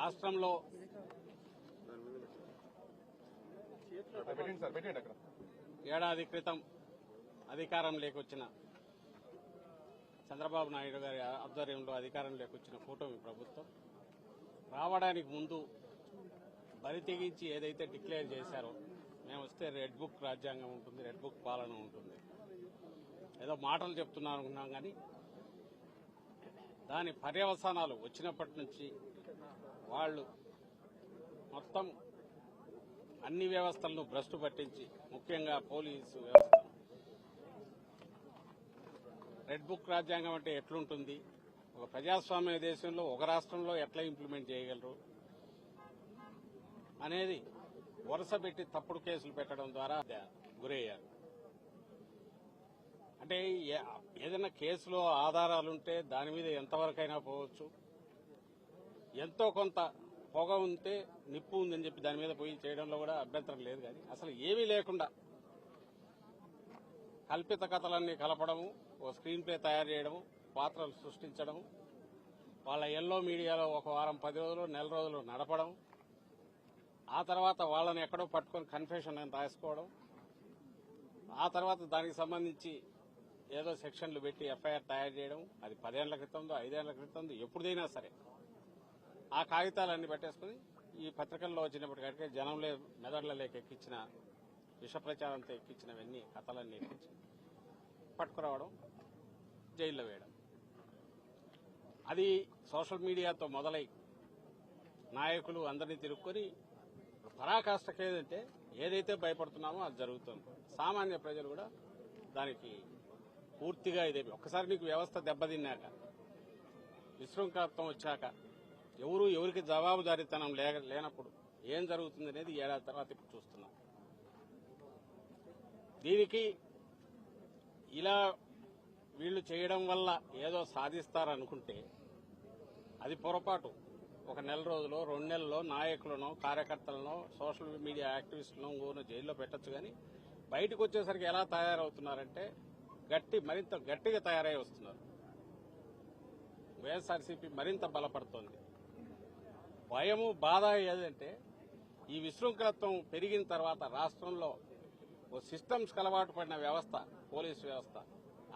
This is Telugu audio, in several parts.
రాష్ట్రంలో ఏడాది క్రితం అధికారం లేకొచ్చిన చంద్రబాబు నాయుడు గారి ఆధ్వర్యంలో అధికారం లేకొచ్చిన కూటమి ప్రభుత్వం రావడానికి ముందు బరి తెగించి ఏదైతే డిక్లేర్ చేశారో మేము వస్తే రెడ్ బుక్ రాజ్యాంగం ఉంటుంది రెడ్ బుక్ పాలన ఉంటుంది. ఏదో మాటలు చెప్తున్నారు అనుకున్నాం కానీ దాని పర్యవసానాలు వచ్చినప్పటి నుంచి వాళ్ళు మొత్తం అన్ని వ్యవస్థలను భ్రష్టు పట్టించి ముఖ్యంగా పోలీసు వ్యవస్థ. రెడ్ బుక్ రాజ్యాంగం అంటే ఎట్లుంటుంది? ఒక ప్రజాస్వామ్య దేశంలో ఒక రాష్ట్రంలో ఎట్లా ఇంప్లిమెంట్ చేయగలరు? అనేది వరుస పెట్టి తప్పుడు కేసులు పెట్టడం ద్వారా గురయ్యారు. అంటే ఏ- ఏదైనా కేసులో ఆధారాలుంటే దాని మీద ఎంతవరకైనా పోవచ్చు. ఎంతో కొంత పొగ ఉంటే నిప్పు ఉందని చెప్పి దాని మీద పోయి చేయడంలో కూడా అభ్యంతరం లేదు కానీ అసలు ఏమీ లేకుండా కల్పిత కథలన్నీ కలపడము ఓ స్క్రీన్ ప్లే తయారు చేయడము పాత్రలు సృష్టించడము వాళ్ళ ఎల్లో మీడియాలో ఒక వారం పది రోజులు నెల రోజులు నడపడం ఆ తర్వాత వాళ్ళని ఎక్కడో పట్టుకొని కన్ఫెషన్ అని రాసుకోవడం ఆ తర్వాత దానికి సంబంధించి ఏదో సెక్షన్లు పెట్టి ఎఫ్ఐఆర్ తయారు చేయడం అది పదేళ్ళ క్రితందో ఐదేళ్ళ క్రితందో ఎప్పుడైనా సరే. ఆ కాగితాలన్నీ పెట్టేసుకుని ఈ పత్రికల్లో వచ్చినప్పటికంటే జనంలే మెదడులలోకి ఎక్కించిన విష ప్రచారంతో ఎక్కించినవన్నీ కథలన్నీ ఎక్కించి పట్టుకురావడం జైల్లో వేయడం. అది సోషల్ మీడియాతో మొదలై నాయకులు అందరినీ తిరుక్కొని పరాకాష్టకు ఏదంటే ఏదైతే భయపడుతున్నామో అది జరుగుతుంది. సామాన్య ప్రజలు కూడా దానికి పూర్తిగా ఇదే. ఒక్కసారి నీకు వ్యవస్థ దెబ్బతిన్నాక విశృంఖలత్వం వచ్చాక ఎవరు ఎవరికి జవాబుదారీతనం లేక లేనప్పుడు ఏం జరుగుతుంది అనేది ఏడాది తర్వాత ఇప్పుడు చూస్తున్నాం. దీనికి ఇలా వీళ్ళు చేయడం వల్ల ఏదో సాధిస్తారనుకుంటే అది పొరపాటు. ఒక నెల రోజులో రెండు నెలల్లో నాయకులను కార్యకర్తలను సోషల్ మీడియా యాక్టివిస్టులను ఊరిని జైల్లో పెట్టొచ్చు కానీ బయటకు వచ్చేసరికి ఎలా తయారవుతున్నారంటే గట్టి మరింత గట్టిగా తయారై వస్తున్నారు. వైఎస్ఆర్సీపీ మరింత బలపడుతోంది. భయము బాధ ఏదంటే ఈ విశృంఖలత్వం పెరిగిన తర్వాత రాష్ట్రంలో ఓ సిస్టమ్స్ అలవాటు పడిన వ్యవస్థ పోలీసు వ్యవస్థ.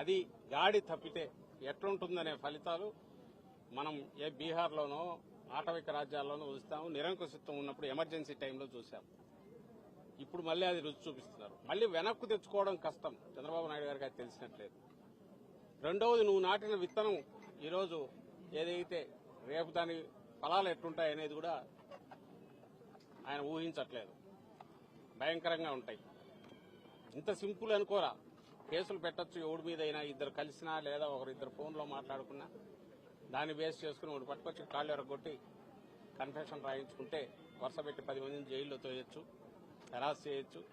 అది గాడి తప్పితే ఎట్లుంటుందనే ఫలితాలు మనం ఏ బీహార్లోనో ఆటవిక రాజ్యాల్లోనూ చూస్తాము నిరంకుశత్వం ఉన్నప్పుడు ఎమర్జెన్సీ టైంలో చూసాం ఇప్పుడు మళ్ళీ అది రుచి చూపిస్తున్నారు. మళ్ళీ వెనక్కు తెచ్చుకోవడం కష్టం. చంద్రబాబు నాయుడు గారికి అది తెలిసినట్లేదు. రెండవది నువ్వు నాటిన విత్తనం ఈరోజు ఏదైతే రేపు దాని ఫలాలు ఎట్లుంటాయి అనేది కూడా ఆయన ఊహించట్లేదు. భయంకరంగా ఉంటాయి. ఇంత సింపుల్ అనుకోరా. కేసులు పెట్టచ్చు ఎవడి మీద అయినా ఇద్దరు కలిసినా లేదా ఒకరిద్దరు ఫోన్లో మాట్లాడుకున్నా దాన్ని బేస్ చేసుకుని ఒకటి పట్టుకొచ్చి కాళ్ళు ఎరగొట్టి కన్ఫెషన్ రాయించుకుంటే వరుస పెట్టి పది మందిని జైల్లో తోయొచ్చు హెరాస్ చేయొచ్చు.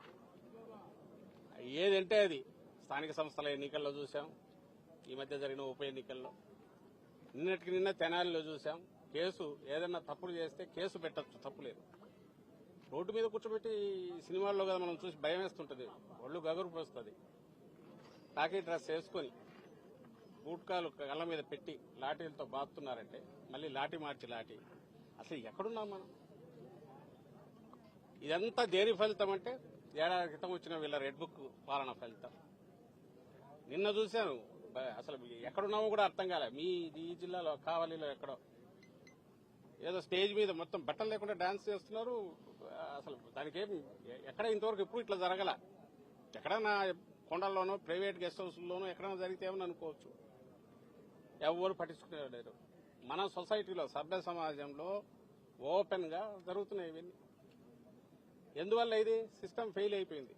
ఏదంటే అది. స్థానిక సంస్థల ఎన్నికల్లో చూసాం ఈ మధ్య జరిగిన ఉప ఎన్నికల్లో. నిన్నటికి నిన్న తెనాలిలో చూసాం కేసు ఏదైనా తప్పులు చేస్తే కేసు పెట్టచ్చు తప్పులేదు రోడ్డు మీద కూర్చోబెట్టి సినిమాల్లో కదా మనం చూసి భయం వేస్తుంటది. ఒళ్ళు గగురు పోస్తుంది. టాకీ డ్రెస్ వేసుకొని బూట్కాలు కళ్ళ మీద పెట్టి లాఠీలతో బాదుతున్నారంటే మళ్ళీ లాఠీ మార్చి లాఠీ. అసలు ఎక్కడున్నాం మనం? ఇదంతా దేని ఫలితం అంటే ఏడాది క్రితం వచ్చిన వీళ్ళ రెడ్ బుక్ పాలన ఫలితం. నిన్న చూశాను. అసలు ఎక్కడున్నామో కూడా అర్థం కాలే. మీ ఈ జిల్లాలో కావలిలో ఎక్కడో. ఏదో స్టేజ్ మీద మొత్తం బట్టలు లేకుండా డాన్స్ చేస్తున్నారు. అసలు దానికి ఏం ఎక్కడ ఇంతవరకు ఎప్పుడు ఇట్లా జరగల? ఎక్కడైనా కొండల్లోనో ప్రైవేట్ గెస్ట్ హౌస్లోనో ఎక్కడైనా జరిగితే ఏమని అనుకోవచ్చు? ఎవరు పట్టించుకునేవారు మన సొసైటీలో సభ్య సమాజంలో ఓపెన్గా జరుగుతున్నాయి ఇవన్నీ. ఎందువల్ల ఇది? సిస్టమ్ ఫెయిల్ అయిపోయింది.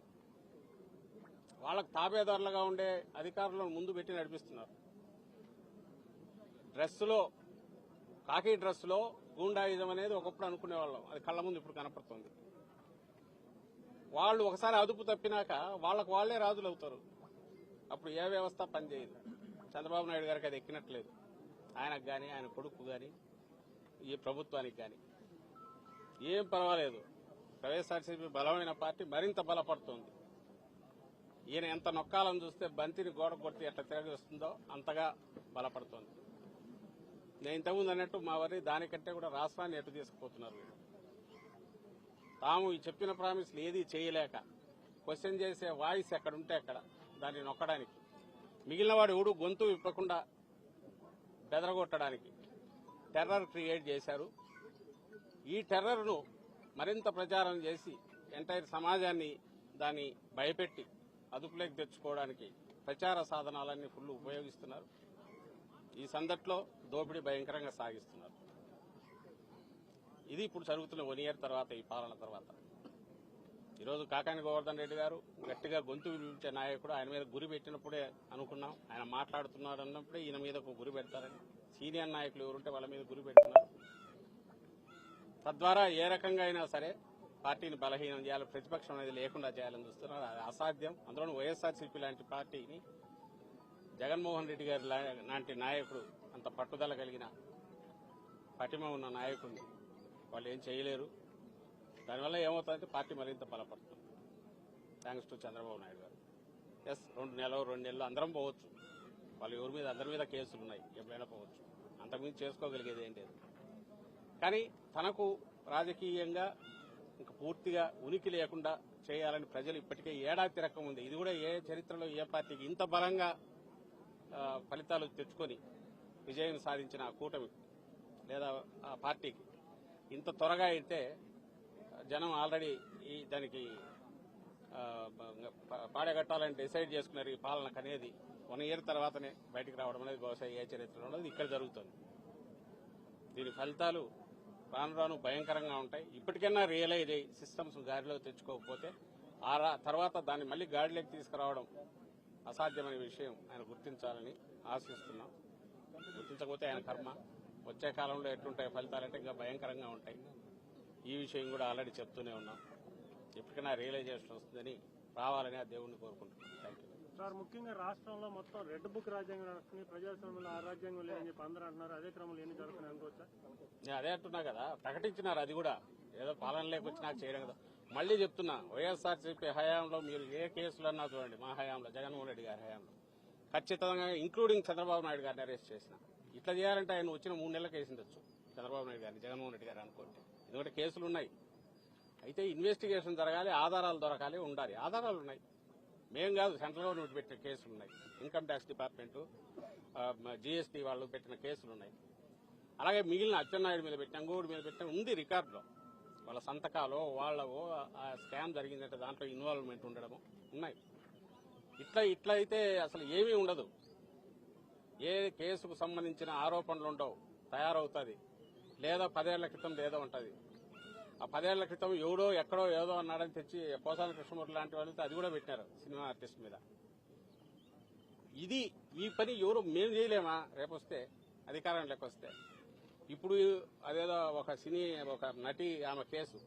వాళ్ళకు తాబేదారులుగా ఉండే అధికారులను ముందు పెట్టి నడిపిస్తున్నారు. డ్రెస్సులో కాకి డ్రెస్సులో గూండాయుధం అనేది ఒకప్పుడు అనుకునేవాళ్ళం. అది కళ్ళ ముందు ఇప్పుడు కనపడుతుంది. వాళ్ళు ఒకసారి అదుపు తప్పినాక వాళ్ళకు వాళ్ళే రాజులు అవుతారు అప్పుడు ఏ వ్యవస్థ పనిచేయదు. చంద్రబాబు నాయుడు గారికి అది ఎక్కినట్లేదు. ఆయనకు కానీ ఆయన కొడుకు కానీ ఈ ప్రభుత్వానికి కానీ ఏం పర్వాలేదు. వైఎస్ఆర్సీపీ బలమైన పార్టీ మరింత బలపడుతోంది. ఈయన ఎంత నొక్కాలని చూస్తే బంతిని గోడ కొట్టి ఎట్లా తిరగేస్తుందో అంతగా బలపడుతోంది. నేను ఇంతకుముందు అన్నట్టు మా వారి దానికంటే కూడా రాష్ట్రాన్ని ఎటు తీసుకుపోతున్నారు తాము ఈ చెప్పిన ప్రామిస్లు ఏది చేయలేక క్వశ్చన్ చేసే వాయిస్ ఎక్కడుంటే అక్కడ దాన్ని నొక్కడానికి. మిగిలిన వాడు ఎవడు గొంతు విప్పకుండా బెదరగొట్టడానికి టెర్రర్ క్రియేట్ చేశారు. ఈ టెర్రర్ను మరింత ప్రచారం చేసి ఎంటైర్ సమాజాన్ని దాన్ని భయపెట్టి అదుపులోకి తెచ్చుకోవడానికి ప్రచార సాధనాలన్నీ ఫుల్ ఉపయోగిస్తున్నారు. ఈ సందట్లో దోపిడీ భయంకరంగా సాగిస్తున్నారు. ఇది ఇప్పుడు జరుగుతున్న వన్ ఇయర్ తర్వాత ఈ పాలన తర్వాత. ఈరోజు కాకాని గోవర్ధన్ రెడ్డి గారు గట్టిగా గొంతు వినిపించే నాయకుడు ఆయన మీద గురి పెట్టినప్పుడే అనుకున్నాం. ఆయన మాట్లాడుతున్నాడు అన్నప్పుడే ఈయన మీద ఒక గురి పెడతారని. సీనియర్ నాయకులు ఎవరుంటే వాళ్ళ మీద గురి పెడుతున్నారు. తద్వారా ఏ రకంగా అయినా సరే పార్టీని బలహీనం చేయాలి ప్రతిపక్షం అనేది లేకుండా చేయాలని చూస్తున్నారు. అది అసాధ్యం. అందులో వైఎస్ఆర్సీపీ లాంటి పార్టీని జగన్మోహన్ రెడ్డి గారి లాంటి నాయకుడు అంత పట్టుదల కలిగిన పటిమ ఉన్న నాయకుడిని వాళ్ళు ఏం చేయలేరు. దానివల్ల ఏమవుతుందంటే పార్టీ మరింత బలపడుతుంది. థ్యాంక్స్ టు చంద్రబాబు నాయుడు గారు. ఎస్ రెండు నెలలు రెండు నెలలు అందరం పోవచ్చు. వాళ్ళు ఎవరి మీద అందరి మీద కేసులు ఉన్నాయి. ఎప్పుడైనా పోవచ్చు. అంతకుమించి చేసుకోగలిగేది ఏం లేదు. కానీ తనకు రాజకీయంగా ఇంకా పూర్తిగా ఉనికి లేకుండా చేయాలని ప్రజలు ఇప్పటికే ఏడాది తిరగక ఉంది ఇది కూడా ఏ చరిత్రలో ఏ పార్టీకి ఇంత బలంగా ఫలితాలు తెచ్చుకొని విజయం సాధించిన కూటమి లేదా ఆ పార్టీకి. ఇంత త్వరగా అయితే జనం ఆల్రెడీ ఈ దానికి పాడగట్టాలని డిసైడ్ చేసుకున్నారు ఈ పాలనకు అనేది వన్ ఇయర్ తర్వాతనే బయటికి రావడం అనేది బహుశా ఏ చరిత్రలో ఉండదు. ఇక్కడ జరుగుతుంది. దీని ఫలితాలు రాను రాను భయంకరంగా ఉంటాయి. ఇప్పటికైనా రియలైజ్ అయ్యి సిస్టమ్స్ గాడిలో తెచ్చుకోకపోతే ఆ తర్వాత దాన్ని మళ్ళీ గాడిలోకి తీసుకురావడం అసాధ్యమైన విషయం ఆయన గుర్తించాలని ఆశిస్తున్నాం. గుర్తించకపోతే ఆయన కర్మ. వచ్చే కాలంలో ఎట్లుంటాయి ఫలితాలంటే ఇంకా భయంకరంగా ఉంటాయి. ఈ విషయం కూడా ఆల్రెడీ చెప్తూనే ఉన్నాం. ఎప్పటికైనా రియలైజేషన్ వస్తుందని రావాలని ఆ దేవుణ్ణి కోరుకుంటున్నాం. థ్యాంక్ యూ సార్ ముఖ్యంగా రాష్ట్రంలో మొత్తం రెడ్ బుక్ రాజ్యాంగం నడుస్తుంది ప్రజాస్వామ్యంలో ఆ రాజ్యాంగం లేదని చెప్పి అందరూ అంటున్నారు. అదే క్రమంలో ఎన్ని జరుగుతున్నాయి అనుకోవచ్చా? నేను అదే అంటున్నా కదా. ప్రకటించినారు అది కూడా. ఏదో పాలన లేకొచ్చినాక చేయడం కదా. మళ్ళీ చెప్తున్నా వైఎస్ఆర్సీపీ హయాంలో మీరు ఏ కేసులన్నా చూడండి మా హయాంలో జగన్మోహన్ రెడ్డి గారి హయాంలో. ఖచ్చితంగా ఇంక్లూడింగ్ చంద్రబాబు నాయుడు గారిని అరెస్ట్ చేసిన. ఇట్లా చేయాలంటే ఆయన వచ్చిన మూడు నెలలకు వేసిండొచ్చు చంద్రబాబు నాయుడు గారిని జగన్మోహన్ రెడ్డి గారు అనుకోండి ఎందుకంటే కేసులు ఉన్నాయి. అయితే ఇన్వెస్టిగేషన్ జరగాలి ఆధారాలు దొరకాలి ఉండాలి. ఆధారాలు ఉన్నాయి. మేం కాదు సెంట్రల్ గవర్నమెంట్ పెట్టిన కేసులు ఉన్నాయి. ఇన్కమ్ ట్యాక్స్ డిపార్ట్మెంట్ జీఎస్టీ వాళ్ళు పెట్టిన కేసులు ఉన్నాయి. అలాగే మిగిలిన అచ్చెన్నాయుడు మీద పెట్టిన అంగూరు మీద పెట్టిన ఉంది రికార్డులో. వాళ్ళ సంతకాలు వాళ్ళవో ఆ స్కామ్ జరిగిందంటే దాంట్లో ఇన్వాల్వ్మెంట్ ఉండడము ఉన్నాయి. ఇట్లా ఇట్లా అయితే అసలు ఏమీ ఉండదు. ఏ కేసుకు సంబంధించిన ఆరోపణలు ఉండవు. తయారవుతుంది. లేదా పదేళ్ళ క్రితం ఏదో ఉంటుంది. ఆ పదేళ్ళ క్రితం ఎవడో ఎక్కడో ఏదో అన్నాడని తెచ్చి పోసాల కృష్ణమూర్తి లాంటి వాళ్ళు అది కూడా పెట్టినారు సినిమా ఆర్టిస్ట్ మీద. ఇది ఈ పని ఎవరు మేము చేయలేమా? రేపు వస్తే అధికారం వస్తే. ఇప్పుడు అదేదో ఒక సినీ ఒక నటి ఆమె కేసు.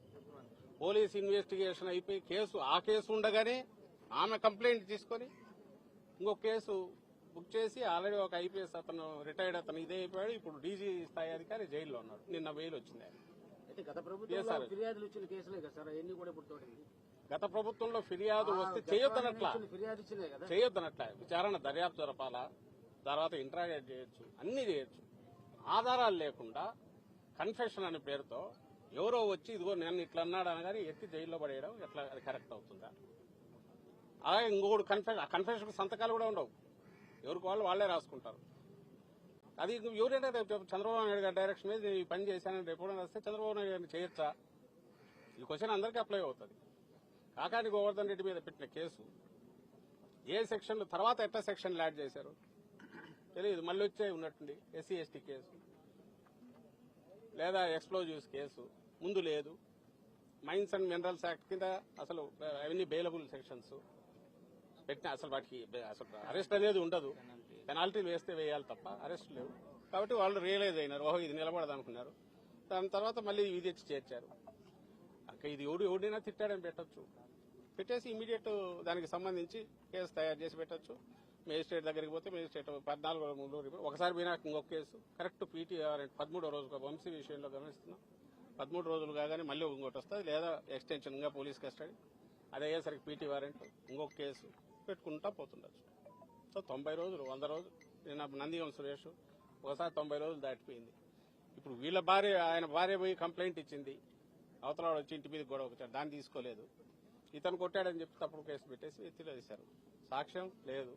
పోలీస్ ఇన్వెస్టిగేషన్ అయిపోయి కేసు ఆ కేసు ఉండగానే ఆమె కంప్లైంట్ తీసుకొని ఇంకో కేసు బుక్ చేసి ఆల్రెడీ ఒక ఐపీఎస్ అతను రిటైర్డ్ అతను ఇదే అయిపోయాడు. ఇప్పుడు డీజీ స్థాయి అధికారి జైల్లో ఉన్నాడు. నిన్న బెయిల్ వచ్చింది ఆయన గత ప్రభుత్వంలో ఫిర్యాదు వస్తే చేయొద్దనట్లా. చేయొద్దనట్ల. విచారణ దర్యాప్తు జరపాలా? తర్వాత ఇంట్రాగేట్ చేయొచ్చు. అన్ని చేయొచ్చు. ఆధారాలు లేకుండా కన్ఫెషన్ అనే పేరుతో ఎవరో వచ్చి ఇదిగో నేను ఇట్లా అన్నాడు అనగానే ఎత్తి జైల్లో పడేయడం ఎట్లా అది కరెక్ట్ అవుతుందా? అలాగే ఇంకొకటి కన్ఫెషన్ ఆ కన్ఫెషన్ సంతకాలు కూడా ఉండవు. ఎవరికి వాళ్ళు వాళ్ళే రాసుకుంటారు. అది ఎవరైనా రేపు చంద్రబాబు నాయుడు గారి డైరెక్షన్ మీద నేను ఈ పని చేశానని రిపోర్ట్ కూడా రాస్తే చంద్రబాబు నాయుడు గారిని చేయొచ్చా? ఈ క్వశ్చన్ అందరికీ అప్లై అవుతుంది. కాకాని గోవర్ధన్ రెడ్డి మీద పెట్టిన కేసు ఏ సెక్షన్ తర్వాత ఎట్లా సెక్షన్లు యాడ్ చేశారు? తెలియదు మళ్ళీ వచ్చే ఉన్నట్టుండి ఎస్సీ ఎస్టీ కేసు. లేదా ఎక్స్ప్లోజివ్స్ కేసు. ముందు లేదు. మైన్స్ అండ్ మినరల్స్ యాక్ట్ కింద అసలు అవన్నీ బెయిలబుల్ సెక్షన్స్ పెట్టిన అసలు వాటికి అసలు అరెస్ట్ అనేది ఉండదు. పెనాల్టీలు వేస్తే వేయాలి తప్ప అరెస్ట్ లేవు. కాబట్టి వాళ్ళు రియలైజ్ అయినారు. ఓహో ఇది నిలబడదనుకున్నారు దాని తర్వాత మళ్ళీ ఇది తెచ్చి చేర్చారు. అక్క ఇది ఎవడు ఎవడైనా తిట్టాడని పెట్టొచ్చు. పెట్టేసి ఇమీడియట్ దానికి సంబంధించి కేసు తయారు చేసి పెట్టొచ్చు. మేజిస్ట్రేట్ దగ్గరికి పోతే మేజిస్ట్రేట్ పద్నాలుగు మూడు ఒకసారి పోయినా ఇంకొక కేసు. కరెక్ట్ పీటీఆర్ పదమూడో రోజు వంశీ విషయంలో గమనిస్తున్నాం. పదమూడు రోజులు కాగానే మళ్ళీ ఇంకోటి వస్తుంది లేదా ఎక్స్టెన్షన్గా పోలీస్ కస్టడీ అది అయ్యేసరికి పీటీ వారెంట్ ఇంకొక కేసు. పెట్టుకుంటా పోతుండొచ్చు. సో తొంభై రోజులు వంద రోజులు. నిన్న నందిగం సురేష్ ఒకసారి తొంభై రోజులు దాటిపోయింది. ఇప్పుడు వీళ్ళ భార్య ఆయన భార్య పోయి కంప్లైంట్ ఇచ్చింది. అవతల వచ్చి ఇంటి మీద గొడవ వచ్చాడు దాన్ని తీసుకోలేదు. ఇతను కొట్టాడని చెప్పి తప్పుడు కేసు పెట్టేసి ఎత్తిలో తీశారు సాక్ష్యం లేదు.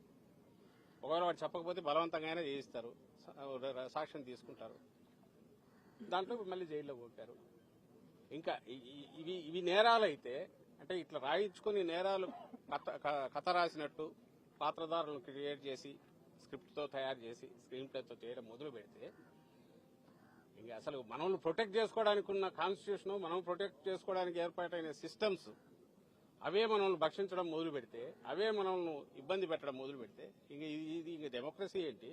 ఒకవేళ వాడు చెప్పకపోతే బలవంతంగానే చేయిస్తారు. సాక్ష్యం తీసుకుంటారు. దాంట్లో మళ్ళీ జైల్లో కొట్టారు ఇంకా ఇవి ఇవి నేరాలు అయితే అంటే ఇట్లా రాయించుకుని నేరాలు కథ క- కథ రాసినట్టు పాత్రధారులను క్రియేట్ చేసి స్క్రిప్ట్తో తయారు చేసి స్క్రీన్ ప్లేతో చేయడం మొదలు పెడితే ఇంకా అసలు మనల్ని ప్రొటెక్ట్ చేసుకోవడానికి ఉన్న కాన్స్టిట్యూషన్ మనం ప్రొటెక్ట్ చేసుకోవడానికి ఏర్పాటైన సిస్టమ్స్ అవే మనల్ని భక్షించడం మొదలు పెడితే అవే మనల్ని ఇబ్బంది పెట్టడం మొదలు పెడితే ఇంక ఇది ఇంక డెమోక్రసీ ఏంటి?